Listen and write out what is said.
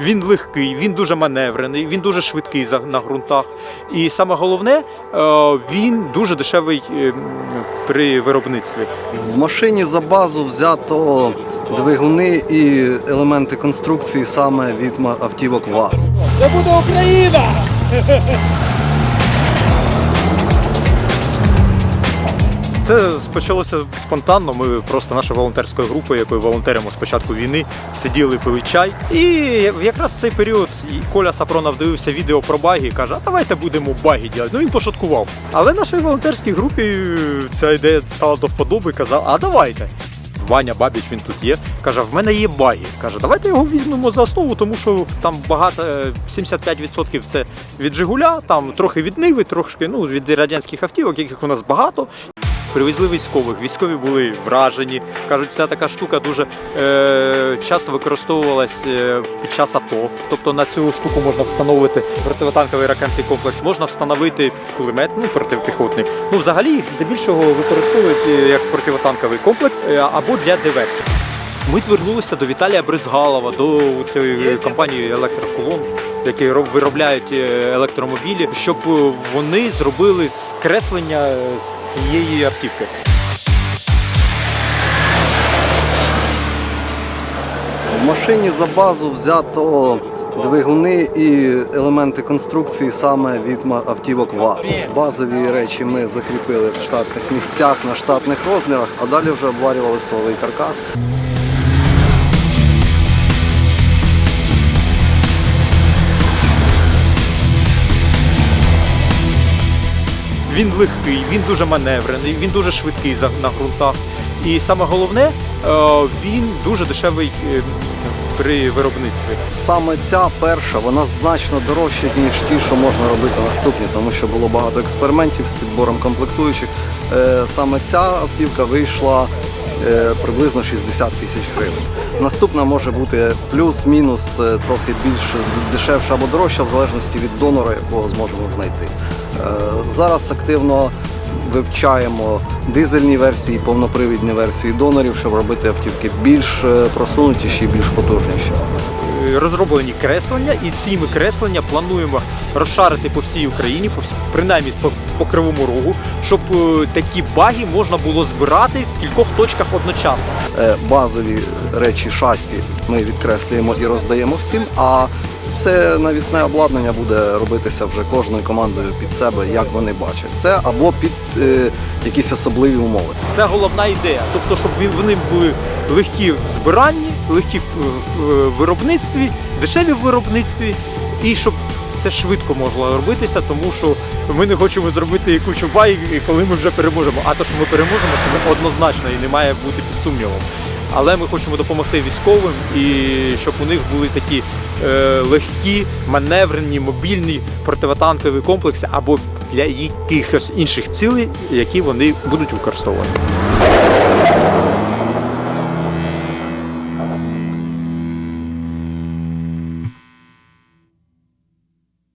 Він легкий, він дуже маневрений, він дуже швидкий на ґрунтах. І саме головне, е, він дуже дешевий е, при виробництві. В машині за базу взято двигуни і елементи конструкції саме від автівок ВАЗ. Це буде Україна! Це почалося спонтанно. Ми просто наша волонтерська група, якою волонтеримо з початку війни, сиділи, пили чай. І якраз в цей період Коля Сапронов дивився відео про баги і каже, а давайте будемо баги робити. Ну він пошуткував. Але нашій волонтерській групі е, ця ідея стала до вподоби казав, а давайте. Ваня Бабіч, він тут є. Каже, в мене є баги. Каже, давайте його візьмемо за основу, тому що там багато, е, 75% це від Жигуля, там трохи від Ниви, трошки ну, від радянських автівок, яких у нас багато. Привезли військових. Військові були вражені. Кажуть, ця така штука дуже е, часто використовувалась е, під час АТО. Тобто на цю штуку можна встановити противотанковий ракетний комплекс, можна встановити кулемет, ну протипіхотний. Ну взагалі їх здебільшого використовують е, як противотанковий комплекс е, або для диверсій. Ми звернулися до Віталія Бризгалова, до цієї компанії Електроколон, які роб- виробляють електромобілі, щоб вони зробили скреслення цієї автівки. В машині за базу взято двигуни і елементи конструкції саме від автівок ВАЗ. Базові речі ми закріпили в штатних місцях на штатних розмірах, а далі вже обварювали силовий каркас. Він легкий, він дуже маневрений, він дуже швидкий на ґрунтах. І саме головне, е, він дуже дешевий е, при виробництві. Саме ця перша, вона значно дорожча, ніж ті, що можна робити наступні, тому що було багато експериментів з підбором комплектуючих. Е, Саме ця автівка вийшла приблизно 60 тисяч гривень. Наступна може бути плюс-мінус трохи більш дешевша або дорожча, в залежності від донора, якого зможемо знайти. Зараз активно вивчаємо дизельні версії, повнопривідні версії донорів, щоб робити автівки більш е, просунутіші, більш потужніші. Розроблені креслення, і ці ми креслення плануємо розшарити по всій Україні, по всі, принаймні по, по кривому рогу, щоб е, такі баги можна було збирати в кількох точках одночасно. Е, базові речі шасі ми відкреслюємо і роздаємо всім. А все навісне обладнання буде робитися вже кожною командою під себе, як вони бачать це, або під е, якісь особливі умови. Це головна ідея. Тобто, щоб вони були легкі в збиранні, легкі в, в виробництві, дешеві в виробництві, і щоб це швидко могло робитися, тому що ми не хочемо зробити кучу бай, коли ми вже переможемо. А то, що ми переможемо, це однозначно і не має бути під сумнівом. Але ми хочемо допомогти військовим і щоб у них були такі е, легкі, маневрені, мобільні противотанкові комплекси або для якихось інших цілей, які вони будуть використовувати.